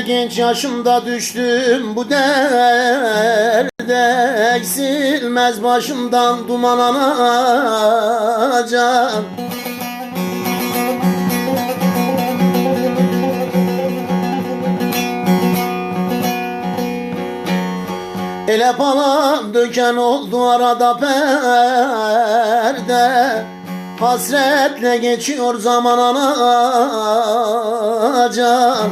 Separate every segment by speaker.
Speaker 1: genç yaşımda düştüm bu derde. Eksilmez başımdan duman anacan Ele palam döken oldu arada perde. Hasretle geçiyor zaman anacan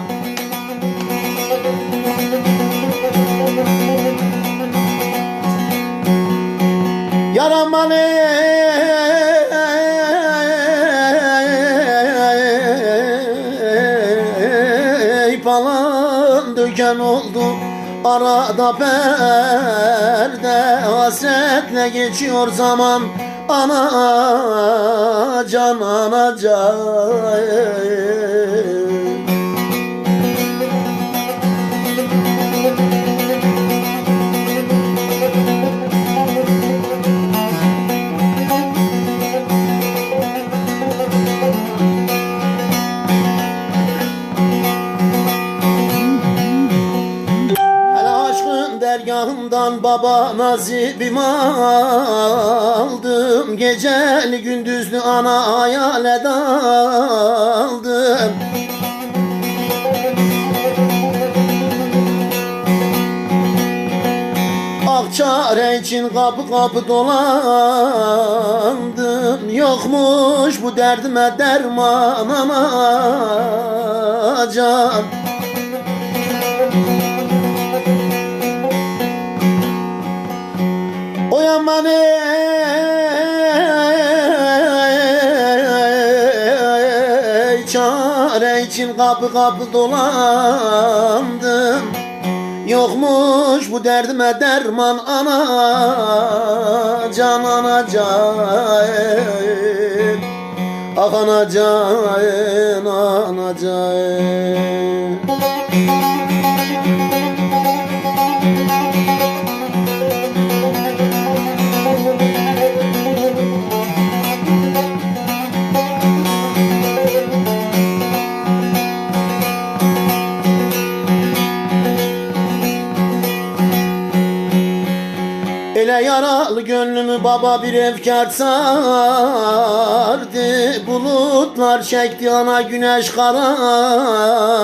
Speaker 1: Yaraman ey Palan döken oldu. Arada perde Hasretle geçiyor zaman. Ana can ana can baba nasibimi aldım. Geceli gündüzlü ana hayale daldım. Akçare için kapı kapı dolandım. Yokmuş bu derdime derman O yaman ey Çare için kapı kapı dolandım. Yokmuş bu derdime derman ana can ana can Ah ana can gönlümü baba bir efkar sardı? Bulutlar çekti ana güneş karardı.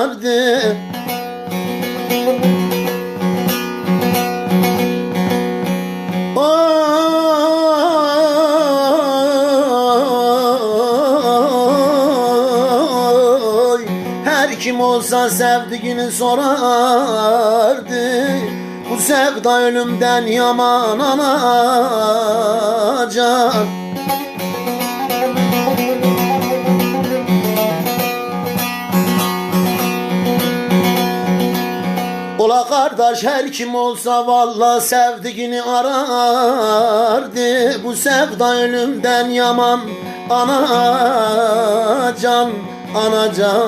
Speaker 1: Oy, her kim olsa sevdiğini sorardı Bu sevda ölümden yaman anacan Ola kardeş her kim olsa valla sevdiğini arardı. Bu sevda ölümden yaman anacan Anacan,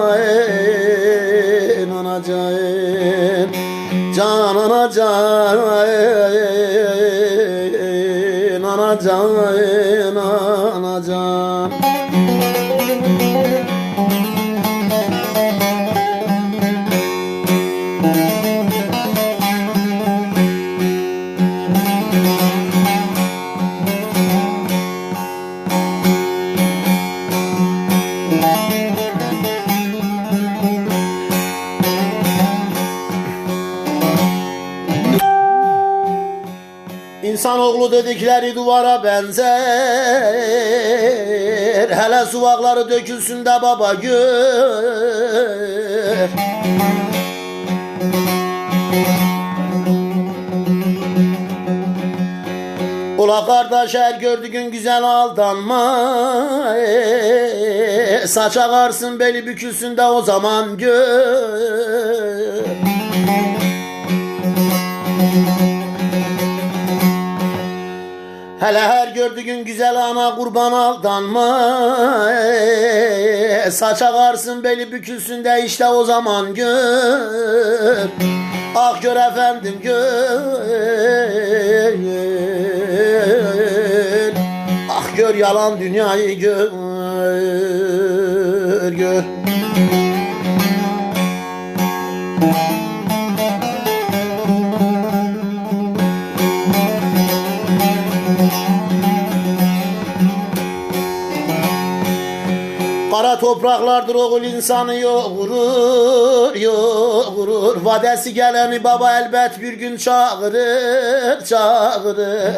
Speaker 1: anacan Can anacan, anacan, anacan İnsanoğlu dedikleri duvara benzer. Hele suvakları dökülsün de baba gör. Ula kardeş her gördüğün güzel aldanma. Saç ağarsın beli bükülsün de o zaman gör Hele her gördüğün güzel ana kurban aldanma Saç ağarsın beli bükülsün de işte o zaman gör. Ah gör efendim gör. Ah gör yalan dünyayı gör gör topraklardır oğul insanı yoğurur, yoğurur. Vadesi geleni baba elbet bir gün çağırır, çağırır.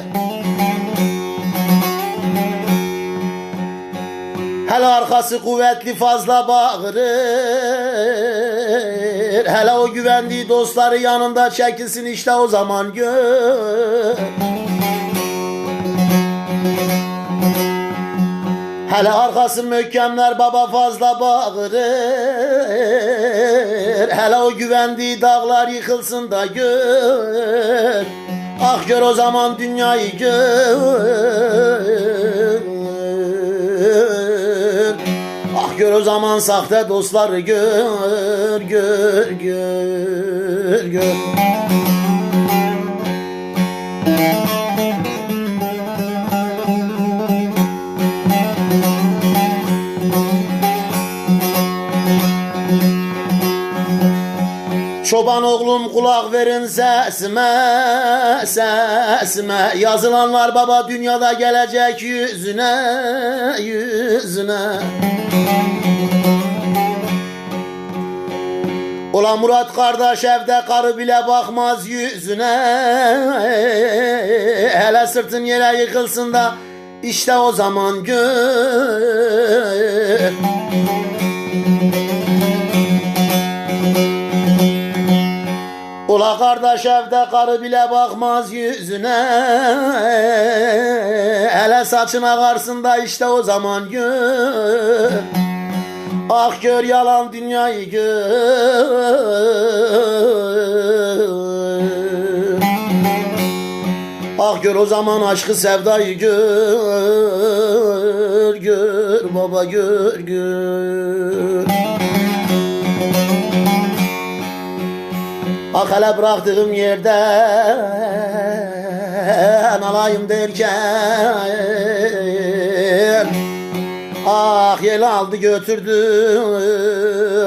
Speaker 1: Hele arkası kuvvetli fazla bağırır Hele o güvendiği dostları yanında çekilsin işte o zaman gör Hele arkası möhkemler baba fazla bağırır. Hele o güvendiği dağlar yıkılsın da gör. Ah gör o zaman dünyayı gör. Ah gör o zaman sahte dostları gör gör gör gör Çoban oğlum kulak verin sesime, sesime. Yazılanlar baba dünyada gelecek yüzüne, yüzüne. Ola Murat kardeş evde karı bile bakmaz yüzüne. Hele sırtın yere yıkılsın da işte o zaman gör Ula kardeş evde karı bile bakmaz yüzüne. Hele saçına karsın da işte o zaman gör Ah gör yalan dünyayı gör Ah gör o zaman aşkı sevdayı gör Gör baba gör gör Ah hele bıraktığım yerden alayım derken. Ah yel aldı götürdü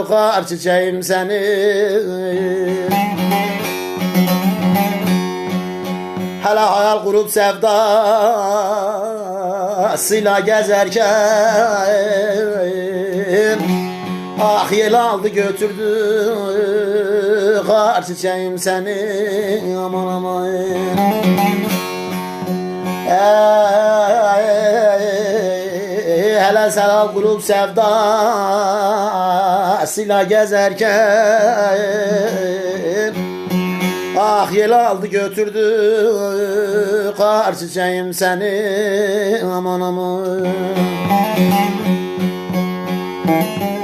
Speaker 1: kar çiçeğim seni. Hele hayal kurup sevdasıyla gezerken Ah yel aldı götürdü. Kar çiçeğim seni aman aman. Hele selal kurup sevdasıyla gezerken Ah yel aldı götürdü. Kar çiçeğim seni aman aman. Öz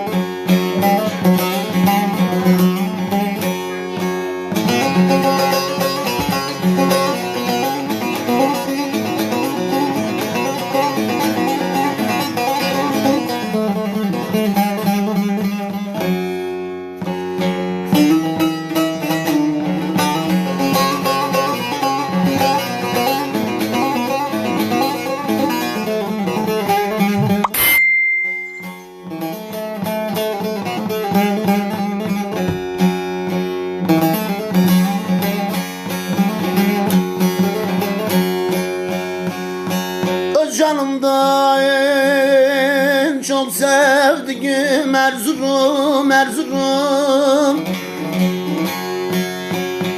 Speaker 1: sevdiğim Erzurum, Erzurum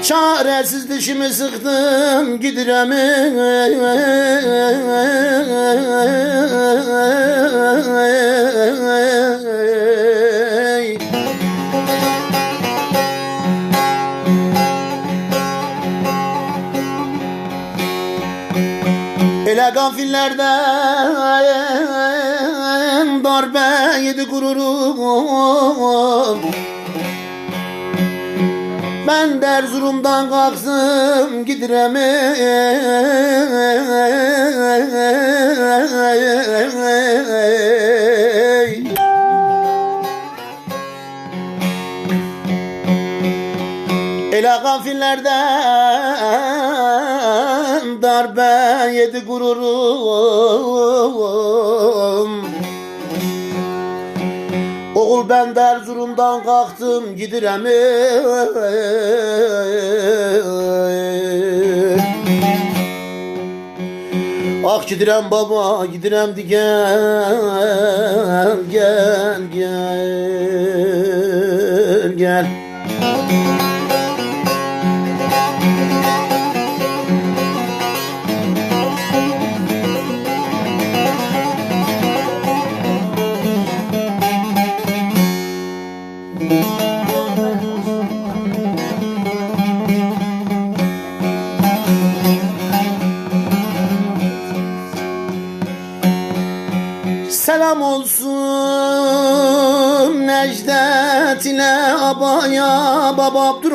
Speaker 1: Çaresiz dişimi sıktım gidiremi Ele gafillerden darbe yedi gururum. Ben de Erzurum'dan kalktım gidiremi Ele gafillerden darbe yedi gururum Ben de Erzurum'dan kalktım gidiremi Bak gidirem baba gidirem di gel gel gel gel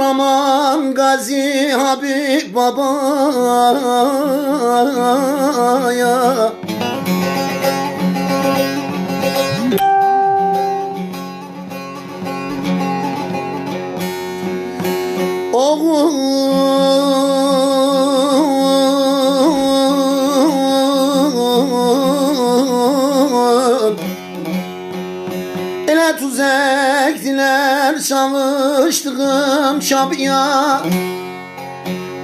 Speaker 1: Abdurrahman Gazi Habib Babaya şabya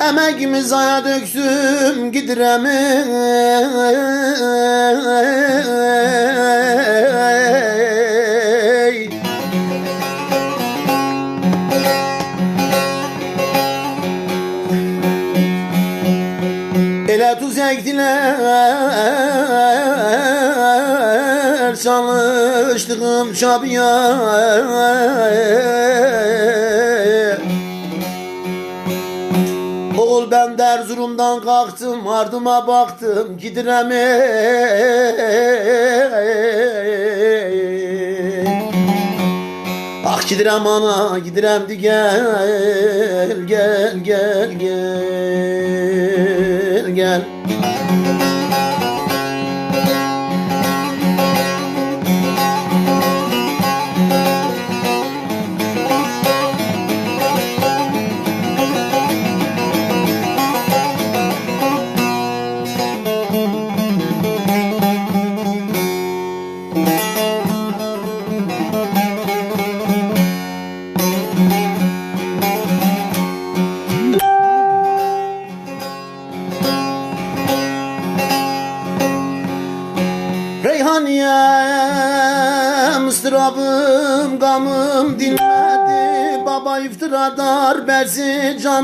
Speaker 1: Emeğimi zaya döktüm gidiremi Ele tuz ektiler Çalıştığım şabiye ben de Erzurum'dan kalktım Ardıma baktım Gidiremi Ah gidirem ana gidirem di gel gel gel gel gel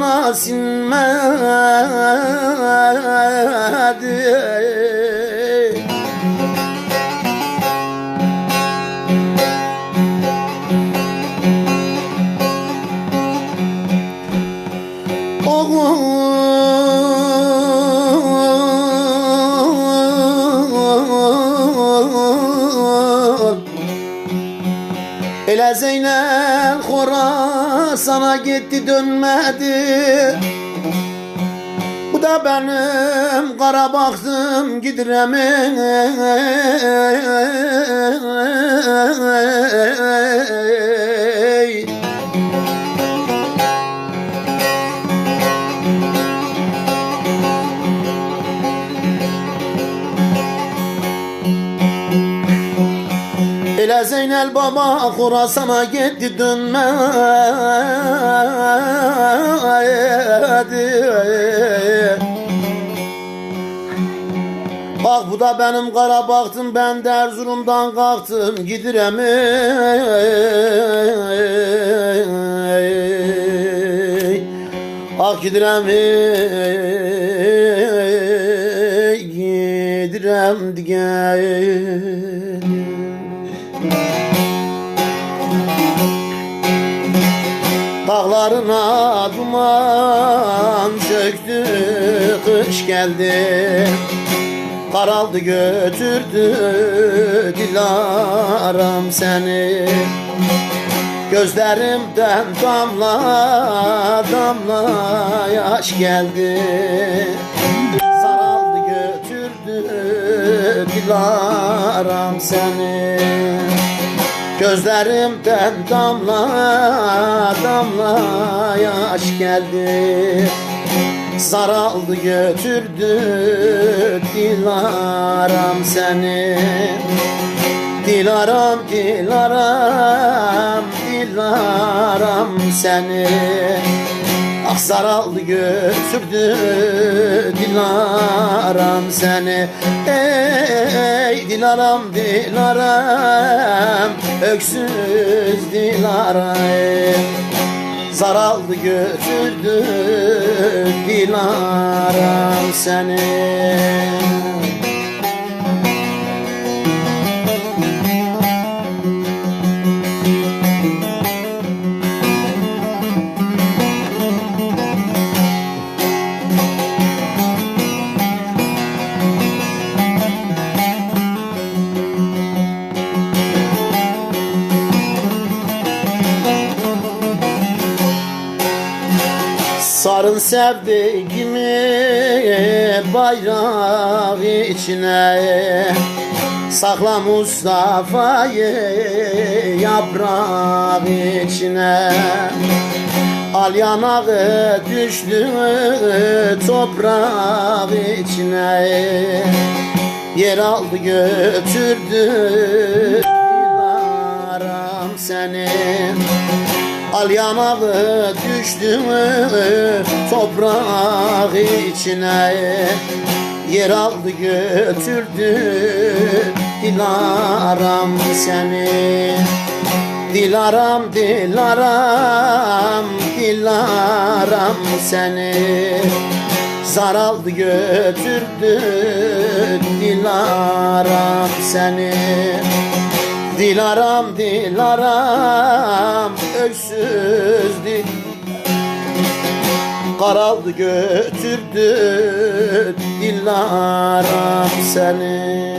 Speaker 1: berzi cana baktım gidiremeyi Ele Zeynel Baba Khorasan'a gitti dönmedi Bak bu da benim kara baktım ben de Erzurum'dan kalktım. Gidiremi Ah gidiremi gidirem gel Dağlarına duman çöktü kış geldi Karaldı götürdü dilaram seni. Gözlerimden damla damla yaş geldi. Saraldı götürdü dilaram seni. Gözlerimden damla damla yaş geldi Saraldı götürdü Dilaram seni. Dilaram Dilaram Dilaram seni. Ah saraldı götürdü Dilaram seni. Ey Dilaram Dilaram Öksüz Dilaram Saraldı götürdü Dilaram seni Sarın sevdiğimi bayrak içine. Sakla Mustafa'yı yaprak içine. Al yanağı düştü toprak içine. Yer aldı götürdü Dilaram seni Al yanağı düştü toprak içine? Yer aldı götürdü Dilaram seni. Dilaram, dilaram, dilaram seni. Zar aldı götürdü Dilaram seni Dilaram, dilaram, öksüz dil Karaldı götürdü Dilaram seni.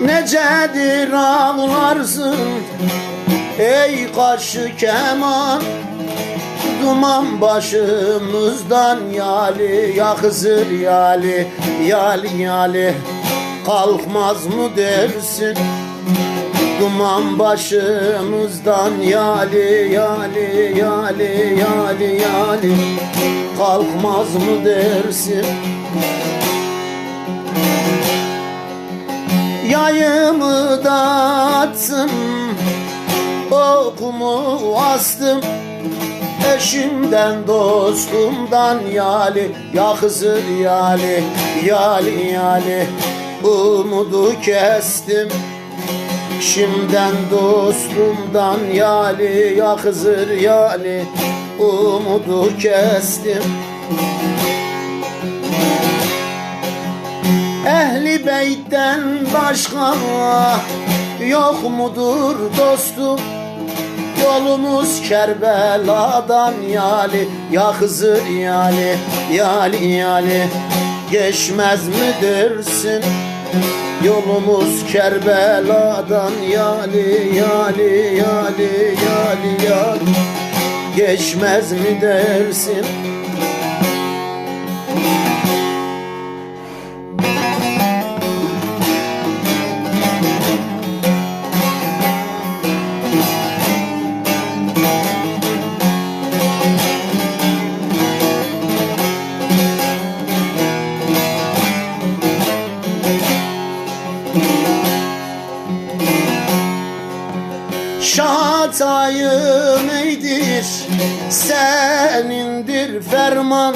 Speaker 1: Necedir ağlarsın Ey kaşı keman Duman başımızdan yali Ya Hızır yali Yali yali. Kalkmaz mı dersin? Duman başımızdan yali yali yali yali yali. Kalkmaz mı dersin? Yayımı da attım Okumu astım Eşimden dostumdan yali Ya Hızır yali Yali yali. Umudu kestim Şimdiden dostumdan yali Ya Hızır yali. Umudu kestim. Ehli beytten başka yok mudur dostum Yolumuz Kerbela'dan yali Ya Hızır yali Yali yali. Geçmez mi dersin? Yolumuz Kerbela'dan yali yali yali yali yali. Geçmez mi dersin ferman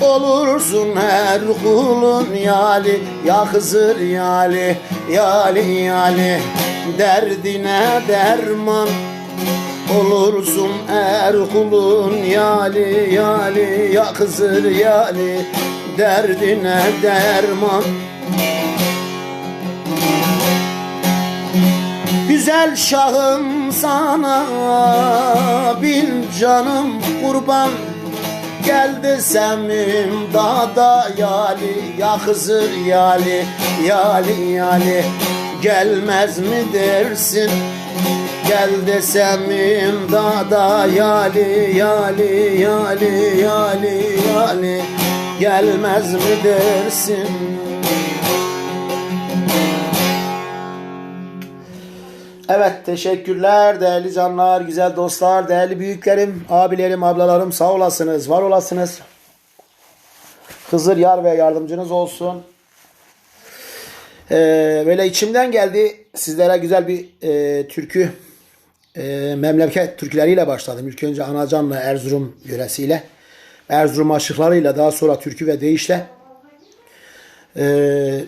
Speaker 1: Olursun her kulun yali. Ya Hızır yali Yali yali Derdine derman Olursun er kulun yali yali. Ya Hızır yali Derdine derman. Güzel şahım sana bin canım kurban Gel desem imdada yali ya Hızır yali yali yali. Gelmez mi dersin? Gel desem imdada yali yali yali yali yali. Gelmez mi dersin Evet teşekkürler değerli canlar, güzel dostlar, değerli büyüklerim, abilerim, ablalarım sağ olasınız, var olasınız. Hızır yar ve yardımcınız olsun. Ee, böyle içimden geldi sizlere güzel bir e, türkü e, memleket türküleriyle başladım. İlk önce Anacan'la Erzurum yöresiyle. Erzurum aşıklarıyla daha sonra türkü ve deyişle e,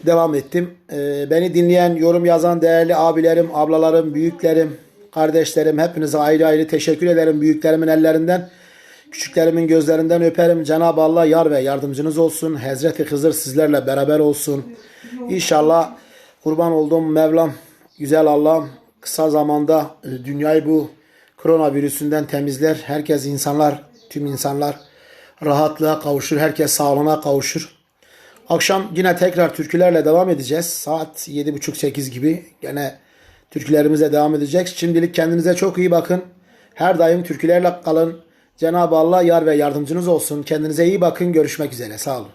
Speaker 1: devam ettim. E, beni dinleyen, yorum yazan değerli abilerim, ablalarım, büyüklerim, kardeşlerim hepinize ayrı ayrı teşekkür ederim. Büyüklerimin ellerinden, küçüklerimin gözlerinden öperim. Cenab-ı Allah yar ve yardımcınız olsun. Hazreti Hızır sizlerle beraber olsun. İnşallah kurban olduğum Mevlam, güzel Allah'ım kısa zamanda e, dünyayı bu koronavirüsünden temizler. Herkes insanlar, tüm insanlar rahatlığa kavuşur. Herkes sağlığına kavuşur. Akşam yine tekrar türkülerle devam edeceğiz. Saat 7.30-8 gibi gene türkülerimize devam edecek. Şimdilik kendinize çok iyi bakın. Her daim türkülerle kalın. Cenab-ı Allah yar ve yardımcınız olsun. Kendinize iyi bakın. Görüşmek üzere. Sağ olun.